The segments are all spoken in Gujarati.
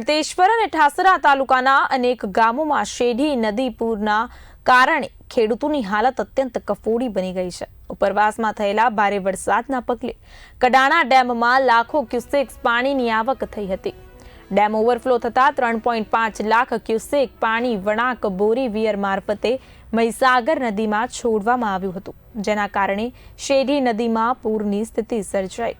તેશ્વર અને ઠાસરા તાલુકાના અનેક ગામોમાં શેઢી નદી પૂરના કારણે ખેડૂતોની હાલત અત્યંત કફોડી બની ગઈ છે. ઉપરવાસમાં થયેલા ભારે વરસાદના પગલે કડાણા ડેમમાં લાખો ક્યુસેક પાણીની આવક થઈ હતી. ડેમ ઓવરફ્લો થતાં ત્રણ પોઈન્ટ પાંચ લાખ ક્યુસેક પાણી વણાક બોરી વિયર મારફતે મહીસાગર નદીમાં છોડવામાં આવ્યું હતું, જેના કારણે શેઢી નદીમાં પૂરની સ્થિતિ સર્જાઈ.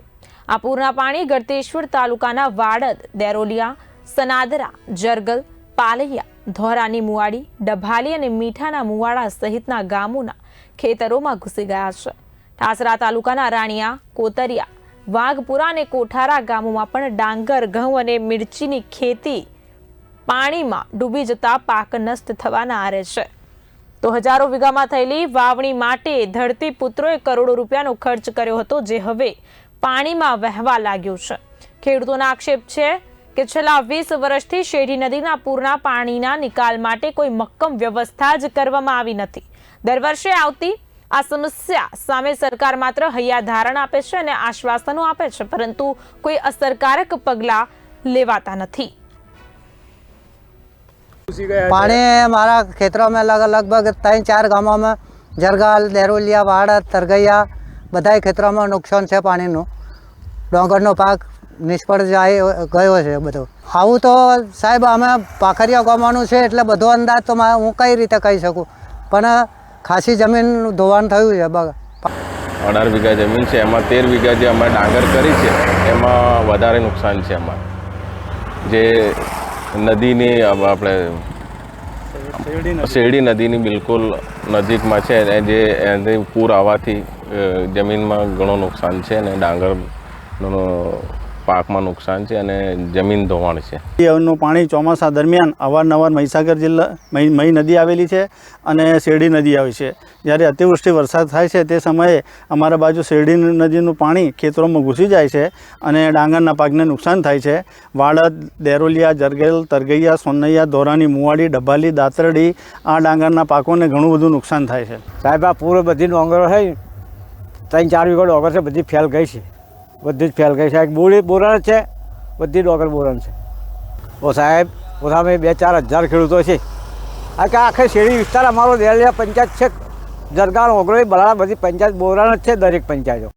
આ પૂરના પાણી ગળતેશ્વર તાલુકાના વાડદ, દેરોલિયા સનાદરા, જરગલ, પાલૈયા, ધોરાની મુવાડી, ડભાલી અને મીઠાના મુવાડા સહિતના ગામોના ખેતરોમાં ઘૂસી ગયા છે. ઠાસરા તાલુકાના રાણિયા, કોતરિયા, વાઘપુરા અને કોઠારા ગામોમાં પણ ડાંગર, ઘઉં અને મિર્ચીની ખેતી પાણીમાં ડૂબી જતા પાક નષ્ટ થવાના આરે છે. તો હજારો વીઘામાં થયેલી વાવણી માટે ધરતી પુત્રોએ કરોડો રૂપિયાનો ખર્ચ કર્યો હતો, જે હવે પાણીમાં વહેવા લાગ્યો છે. ખેડૂતોના આક્ષેપ છે કે છેલ્લા વીસ વર્ષથી શેઢી નદીના પૂરના પાણીના નિકાલ માટે કોઈ મક્કમ વ્યવસ્થા જ કરવામાં આવી નથી દર વર્ષે આવતી આ સમસ્યા સામે સરકાર માત્ર હૈયા ધારણ આપે છે અને આશ્વાસનો આપે છે, પરંતુ કોઈ અસરકારક પગલાં લેવાતા નથી. પાણી મારા ખેતરોમાં અલગ લગભગ ત્રણ, ચાર ગામોમાં જરગાલ, દેરોલિયા વાડદ તરગૈયા, બધાય ખેતરોમાં નુકસાન છે પાણીનું ડોંગરનો પાક નિષ્ફળ જાય ગયો છે બધો. આવું તો સાહેબ અમે પાખરિયા ગામવાનું છે એટલે બધો અંદાજ તો હું કઈ રીતે કહી શકું? પણ ખાસી જમીન ધોવાણ થયું છે અઢાર વીઘા જમીન છે, એમાં તેર વીઘા જે અમે ડાંગર કરી છે, એમાં વધારે નુકસાન છે અમારે. જે નદીની આપણે શેરડી નદીની બિલકુલ નજીકમાં છે જે એને પૂર આવવાથી જમીનમાં ઘણું નુકસાન છે, અને ડાંગરનો પાકમાં નુકસાન છે અને જમીન ધોવાણ છે. નું પાણી ચોમાસા દરમિયાન અવારનવાર મહીસાગર જિલ્લા મહી મહી નદી આવેલી છે અને શેરડી નદી આવે છે. જ્યારે અતિવૃષ્ટિ વરસાદ થાય છે તે સમયે અમારા બાજુ શેરડી નદીનું પાણી ખેતરોમાં ઘૂસી જાય છે અને ડાંગરના પાકને નુકસાન થાય છે. વાળદ દેરોલિયા જરગેલ તરગૈયા સોનૈયા ધોરાની મુવાડી ડભાલી દાતરડી આ ડાંગરના પાકોને ઘણું બધું નુકસાન થાય છે. સાહેબ આ પૂરો બધી ડોંગરો છે ત્રણ ચાર વીઘો ડોંગર છે બધી ફેલ ગઈ છે. બધી જ ફેલ ગઈ એક બોરી બોરણ છે. બધી ડોંગર બોરણ છે. ઓ સાહેબ, ઓછામાં બે ચાર હજાર ખેડૂતો છે. આ કે આખે શેરી વિસ્તાર અમારો દેલિયા પંચાયત છે. જરગાણ ઓગળો બરાડા બધી પંચાયત બોરણ જ છે દરેક પંચાયતો.